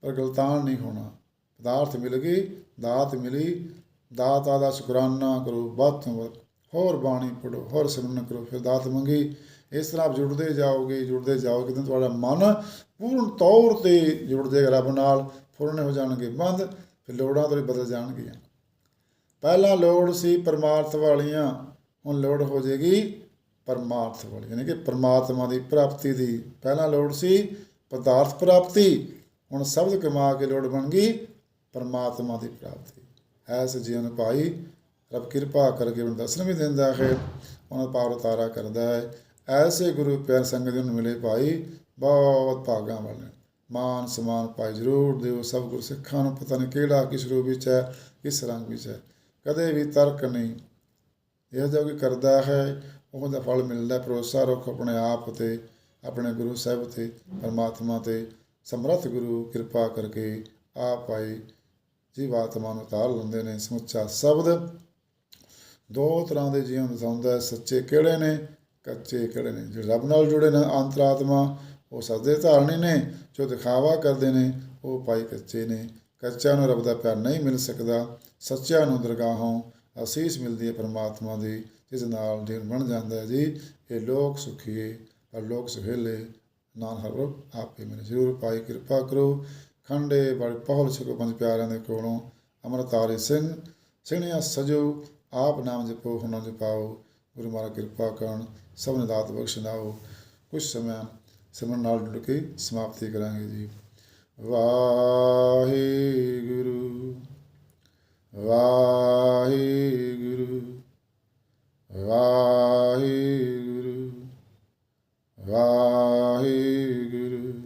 ਪਰ ਗਲਤਾਨ ਨਹੀਂ ਹੋਣਾ। ਪਦਾਰਥ ਮਿਲ ਗਈ, ਦਾਤ ਮਿਲੀ ਦਾਤਾ ਦਾ ਸ਼ੁਕਰਾਨਾ ਕਰੋ ਵੱਧ ਤੋਂ ਵੱਧ ਹੋਰ ਬਾਣੀ ਪੜੋ ਹੋਰ ਸਿਮਰਨ ਕਰੋ, ਫਿਰ ਦਾਤ ਮੰਗੀ। ਇਸ ਤਰ੍ਹਾਂ ਆਪ ਜੁੜਦੇ ਜਾਓਗੇ ਜੁੜਦੇ ਜਾਓਗੇ ਤਾਂ ਤੁਹਾਡਾ ਮਨ ਪੂਰਨ ਤੌਰ ਤੇ ਜੁੜ ਜਾਏਗਾ ਰੱਬ ਨਾਲ ਫੁਰਨੇ ਹੋ ਜਾਣਗੇ। ਬੰਦ, ਫਿਰ ਲੋੜਾਂ ਤੋਂ ਬਦਲ ਜਾਣਗੀਆਂ। ਪਹਿਲਾਂ ਲੋੜ ਸੀ ਪਰਮਾਰਥ ਵਾਲੀਆਂ, ਹੁਣ ਲੋੜ ਹੋ ਜਾਏਗੀ ਪਰਮਾਰਥ ਵਾਲੀ। ਯਾਨੀ ਕਿ ਪਰਮਾਤਮਾ ਦੀ ਪ੍ਰਾਪਤੀ ਦੀ ਪਹਿਲਾਂ ਲੋੜ ਸੀ ਪਦਾਰਥ ਪ੍ਰਾਪਤੀ, ਹੁਣ ਸ਼ਬਦ ਕਮਾ ਕੇ ਲੋੜ ਬਣ ਗਈ ਪਰਮਾਤਮਾ ਦੀ ਪ੍ਰਾਪਤੀ। ਐਸ ਜੀਵਨ ਭਾਈ, ਰੱਬ ਕਿਰਪਾ ਕਰਕੇ ਉਹਨੂੰ ਦਰਸ਼ਨ ਵੀ ਦਿੰਦਾ ਹੈ, ਉਹਨਾਂ ਪਾਰ ਉਤਾਰਾ ਕਰਦਾ ਹੈ। ਐਸੇ ਗੁਰੂ ਪਿਆਰ ਸੰਗਤ ਨੂੰ ਮਿਲੇ ਭਾਈ, ਬਹੁਤ ਭਾਗਾਂ ਵਾਲੇ। ਮਾਨ ਸਮਾਨ ਪਾਈ ਜ਼ਰੂਰ ਦਿਓ, ਸਭ ਗੁਰ ਸਿੱਖਾਂ ਨੂੰ ਪਤਾ ਨਹੀਂ ਕਿਹੜਾ ਕਿਸ ਰੂਪ ਵਿੱਚ ਹੈ, ਕਿਸ ਰੰਗ ਵਿੱਚ ਹੈ। ਕਦੇ ਵੀ ਤਰਕ ਨਹੀਂ, ਇਹ ਜੋ ਕਿ ਕਰਦਾ ਹੈ ਉਹਦਾ ਫਲ ਮਿਲਦਾ ਭਰੋਸਾ ਰੱਖੋ ਆਪਣੇ ਆਪ ਤੇ, ਆਪਣੇ ਗੁਰੂ ਸਾਹਿਬ ਤੇ, ਪਰਮਾਤਮਾ ਤੇ। ਸਮਰੱਥ ਗੁਰੂ ਕਿਰਪਾ ਕਰਕੇ ਆਪ ਜੀਵ ਆਤਮਾ ਨੂੰ ਤਾਰ ਲੈਂਦੇ ਨੇ, ਸਮੁੱਚਾ ਸ਼ਬਦ। ਦੋ ਤਰ੍ਹਾਂ ਦੇ ਜੀਵਨ ਦਸਾਉਂਦਾ ਹੈ, ਸੱਚੇ ਕਿਹੜੇ ਨੇ, ਕੱਚੇ ਕਿਹੜੇ ਨੇ। ਜਿਹੜੇ ਰੱਬ ਨਾਲ ਜੁੜੇ ਨੇ, ਅੰਤਰਾਤਮਾ, ਉਹ ਸਦੇ ਧਾਰਨੀ ਨੇ, ਜੋ ਦਿਖਾਵਾ ਕਰਦੇ ਨੇ, ਉਹ ਭਾਈ ਕੱਚੇ ਨੇ। ਕੱਚਿਆਂ ਨੂੰ ਰੱਬ ਦਾ ਪਿਆਰ ਨਹੀਂ ਮਿਲ ਸਕਦਾ, ਸੱਚਿਆਂ ਨੂੰ ਦਰਗਾਹੋਂ ਅਸੀਸ ਮਿਲਦੀ ਹੈ ਪਰਮਾਤਮਾ ਦੀ, ਜਿਸ ਨਾਲ ਜੀਵਨ ਬਣ ਜਾਂਦਾ ਹੈ। ਜੀ, ਇਹ ਲੋਕ ਸੁਖੀਏ ਔਰ ਲੋਕ ਸੁਹੇਲੇ। ਨਾਨ ਹਰੋ ਆਪੇ ਮੇਰੇ ਜ਼ਰੂਰ ਪਾਈ ਕਿਰਪਾ ਕਰੋ। ਖੰਡੇ ਬੜੇ ਪਹੁਲ ਛਕੋ ਪੰਜ ਪਿਆਰਿਆਂ ਦੇ ਕੋਲੋਂ, ਅਮਰਤਾਰੀ ਸਿੰਘ ਸਿਣਿਆ ਸਜੋ, ਆਪ ਨਾਮ ਜਪੋ ਹੁਨਾਂ ਜਪਾਓ, ਗੁਰੂ ਮਹਾਰਾਜ ਕਿਰਪਾ ਕਰਨ, ਸਭ ਨੇ ਦਾਤ ਬਖਸ਼ਨਾਓ ਕੁਝ ਸਮਾਂ ਸਿਮਰਨ ਨਾਲ ਜੁੜ ਕੇ ਸਮਾਪਤੀ ਕਰਾਂਗੇ ਜੀ। ਵਾਹਿਗੁਰੂ ਵਾਹਿਗੁਰੂ ਵਾਹਿਗੁਰੂ ਵਾਹਿਗੁਰੂ।